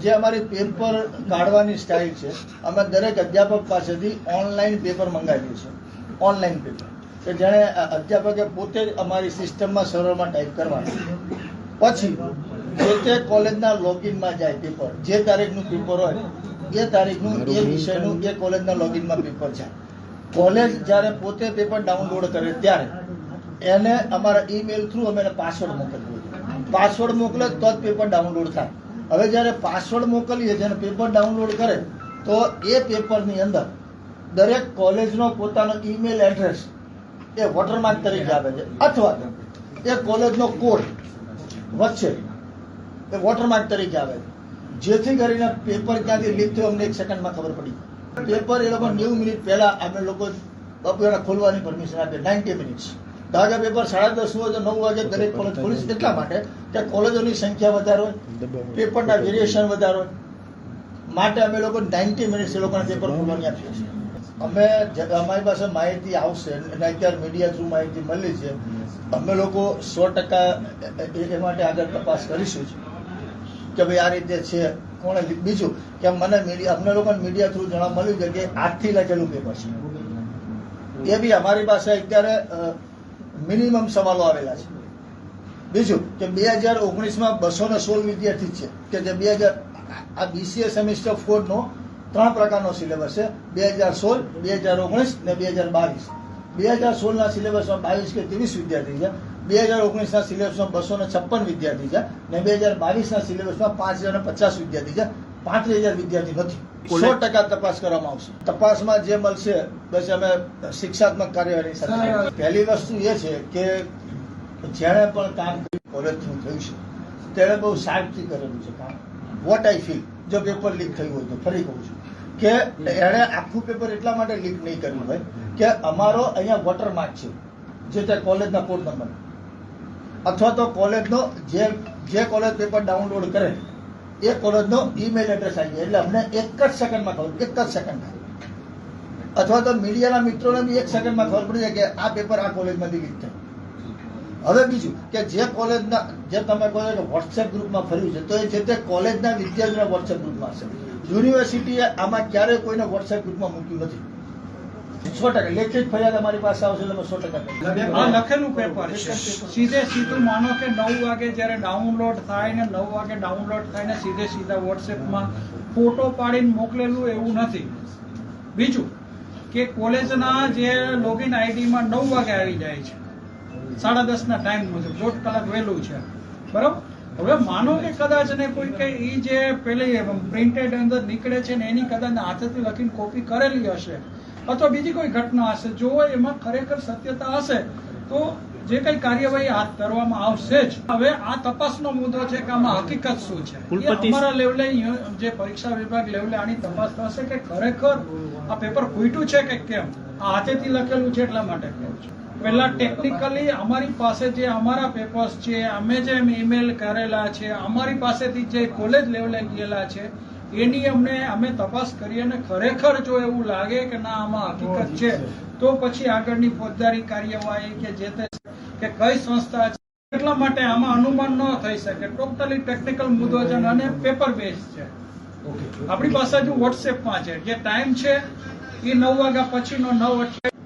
જે અમારી પેપર કાઢવાની સ્ટાઇલ છે અમે દરેક અધ્યાપક પાસેથી ઓનલાઈન પેપર મંગાવીએ છીએ. ઓનલાઈન પેપર કે જેણે અધ્યાપકે પોતે જ અમારી સિસ્ટમમાં સર્વરમાં ટાઈપ કરવાનું પછી જે તે કોલેજના લોગિનમાં જાય પેપર જે તારીખનું પેપર હોય એ તારીખનું એ વિષયનું એ કોલેજના લોગિનમાં પેપર જાય કોલેજ જ્યારે પોતે પેપર ડાઉનલોડ કરે ત્યારે એને અમારા ઈમેલ થ્રુ અમે એને પાસવર્ડ મોકલીએ. પાસવર્ડ મોકલે તો જ પેપર ડાઉનલોડ થાય. હવે જ્યારે પાસવર્ડ મોકલીએ જેને પેપર ડાઉનલોડ કરે, તો એ પેપરની અંદર દરેક કોલેજનો પોતાનો ઈમેલ એડ્રેસ એ વોટરમાર્ક તરીકે આવે છે. અથવા એ કોલેજનો કોડ વચ્ચે એ વોટરમાર્ક તરીકે આવે છે. જેથી કરીને પેપર ક્યાંથી લીક થયું અમને એક સેકન્ડમાં ખબર પડી. પેપર એ લોકો નેવું મિનિટ પહેલા અમે લોકો બપોરે ખોલવાની પરમિશન આપી નાઇન્ટી મિનિટ્સ ધારો કે પેપર સાડા દસ હોય તો નવ વાગે દરેક કોલેજ ખોલી છે એટલા માટે કે કોલેજોની સંખ્યા વધારે હોય પેપરના વેરિએશન વધારે હોય. માટે અમે લોકો નાઇન્ટી મિનિટ્સ એ લોકોને પેપર ખોલવાની આપીએ છીએ. અમે અમારી પાસે માહિતી આવશે અને અત્યારે મીડિયા થ્રુ માહિતી મળી છે. અમે લોકો સો ટકા એ માટે આગળ તપાસ કરીશું કે ભાઈ આ રીતે છે. કોણે બીજું કે મને મીડિયા અમને લોકોને મીડિયા થ્રુ જાણવા મળ્યું છે કે આજથી લખેલું પેપર છે. એ બી અમારી પાસે અત્યારે મિનિમમ સવાલો આવેલા છે. બીજું કે બે હજાર ઓગણીસમાં બસો ને સોળ વિદ્યાર્થી છે. કે જે બે હજાર આ બીસીએ સેમિસ્ટર ફોરનો ત્રણ પ્રકારનો સિલેબસ છે. બે હજાર સોળ, બે હજાર ઓગણીસ ને બે હજાર બાવીસ. બે હજાર સોળના સિલેબસમાં બાવીસ કે ત્રીસ વિદ્યાર્થી છે. બે હજાર ઓગણીસના સિલેબસમાં બસો ને છપ્પન વિદ્યાર્થી છે. ને બે હજાર બાવીસના સિલેબસમાં પાંચ હજાર પચાસ વિદ્યાર્થી છે. પાંત્રીસ હજાર વિદ્યાર્થી નથી સો ટકા તપાસ કરવામાં આવશે. તપાસમાં જે મળશે બસ અમે શિક્ષાત્મક કાર્યવાહી સાથે પહેલી વસ્તુ એ છે કે જેણે પણ કામ કોલેજ થ્રુ થયું છે. તેણે બહુ શાર્પથી કરેલું છે કામ. વોટ આઈ ફીલ જો પેપર લીક થયું હોય તો ફરી કહું છું કે એણે આખું પેપર એટલા માટે લીક નહીં કર્યું હોય કે અમારો અહીંયા વોટરમાર્ક છે જે તે કોલેજના કોડ નંબર અથવા તો કોલેજનો જે જે કોલેજ પેપર ડાઉનલોડ કરે એ કોલેજનો ઈમેલ એડ્રેસ આવી જાય એટલે અમને એક જ સેકન્ડમાં ખબર, એક જ સેકન્ડમાં અથવા તો મીડિયાના મિત્રોને બી એક સેકન્ડમાં ખબર પડી જાય કે આ પેપર આ કોલેજમાંથી લીક હવે બીજું કે જે કોલેજના, જે તમે કહો છો વોટ્સએપ ગ્રુપમાં ફર્યું છે, તો એ જે તે કોલેજના વિદ્યાર્થીઓના વોટ્સએપ ગ્રુપમાં હશે. યુનિવર્સિટીએ આમાં ક્યારેય કોઈને વોટ્સએપ ગ્રુપમાં મૂક્યું નથી. સો ટકા. લેખિત ફરિયાદ અમારી પાસે આવશે એટલે સો ટકા આ લખેલું પેપર સીધે સીધું માનો કે નવ વાગે જ્યારે ડાઉનલોડ થાય ને નવ વાગે ડાઉનલોડ થાય ને સીધે સીધા વોટ્સએપમાં ફોટો પાડીને મોકલેલું એવું નથી. બીજું કે કોલેજના જે લોગિન આઈડીમાં નવ વાગે આવી જાય છે. સાડા દસના ટાઈમ મુજબ દોઢ કલાક વહેલું છે. બરાબર? હવે માનો કે કદાચ ને કોઈ કે એ જે પેલી પ્રિન્ટેડ અંદર નીકળે છે ને એની કદાચ હાથેથી લખીને કોપી કરેલી હશે અથવા બીજી કોઈ ઘટના હશે જો એમાં ખરેખર સત્યતા હશે તો જે કઈ કાર્યવાહી હાથ ધરવામાં આવશે જ. હવે આ તપાસનો મુદ્દો છે કે આમાં હકીકત શું છે? અમારા લેવલે જે પરીક્ષા વિભાગ લેવલે આની તપાસ થશે કે ખરેખર આ પેપર ખૂટ્યું છે કે કેમ? આ હાથેથી લખેલું છે એટલા માટે કહું છું. પહેલા ટેકનિકલી અમારી પાસે જે અમારા પેપર્સ છે અમે જે ઈમેલ કરેલા છે અમારી પાસેથી જે કોલેજ લેવલે ગયેલા છે એની અમને અમે તપાસ કરી અને ખરેખર જો એવું લાગે કે ના આમાં હકીકત છે તો પછી આગળની ફોજદારી કાર્યવાહી કે જે તે કે કઈ સંસ્થા છે એટલા માટે આમાં અનુમાન ન થઈ શકે. ટોટલી ટેકનિકલ મુદ્દો છે અને પેપર બેઝ છે. આપણી પાસે હજુ વોટ્સએપમાં છે. જે ટાઈમ છે એ નવ વાગ્યા પછીનો નવ અઠ્યાવીસ